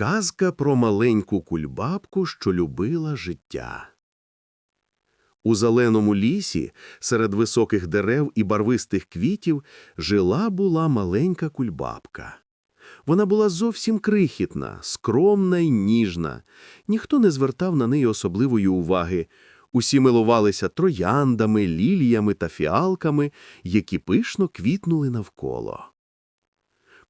Казка про маленьку кульбабку, що любила життя. У зеленому лісі, серед високих дерев і барвистих квітів, жила була маленька кульбабка. Вона була зовсім крихітна, скромна й ніжна. Ніхто не звертав на неї особливої уваги. Усі милувалися трояндами, ліліями та фіалками, які пишно квітнули навколо.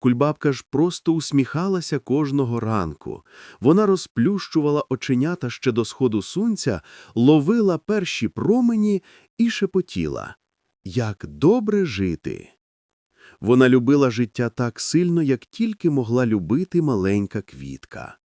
Кульбабка ж просто усміхалася кожного ранку. Вона розплющувала оченята ще до сходу сонця, ловила перші промені і шепотіла. Як добре жити! Вона любила життя так сильно, як тільки могла любити маленька квітка.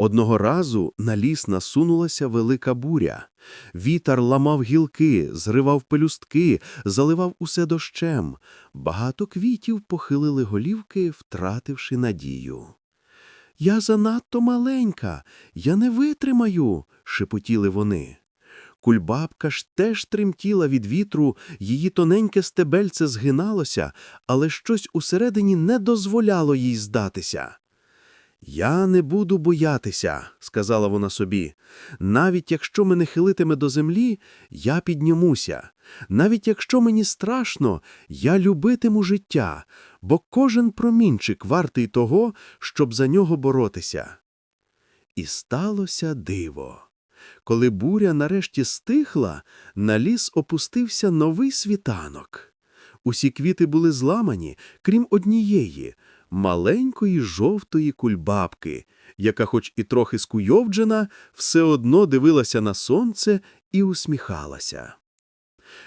Одного разу на ліс насунулася велика буря. Вітер ламав гілки, зривав пелюстки, заливав усе дощем. Багато квітів похилили голівки, втративши надію. Я занадто маленька, я не витримаю, шепотіли вони. Кульбабка ж теж тремтіла від вітру, її тоненьке стебельце згиналося, але щось усередині не дозволяло їй здатися. Я не буду боятися, сказала вона собі. Навіть якщо мене хилитиме до землі, я піднімуся. Навіть якщо мені страшно, я любитиму життя, бо кожен промінчик вартий того, щоб за нього боротися. І сталося диво. Коли буря нарешті стихла, на ліс опустився новий світанок. Усі квіти були зламані, крім однієї – маленької жовтої кульбабки, яка, хоч і трохи скуйовджена, все одно дивилася на сонце і усміхалася.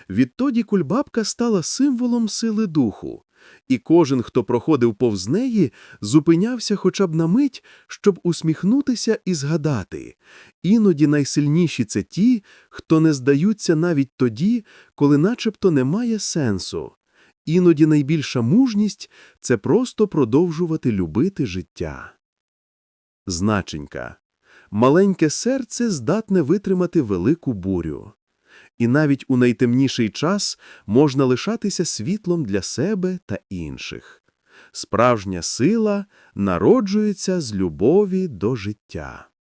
Відтоді кульбабка стала символом сили духу, і кожен, хто проходив повз неї, зупинявся хоча б на мить, щоб усміхнутися і згадати. Іноді найсильніші це ті, хто не здаються навіть тоді, коли начебто немає сенсу. Іноді найбільша мужність – це просто продовжувати любити життя. Значенька. Маленьке серце здатне витримати велику бурю. І навіть у найтемніший час можна лишатися світлом для себе та інших. Справжня сила народжується з любові до життя.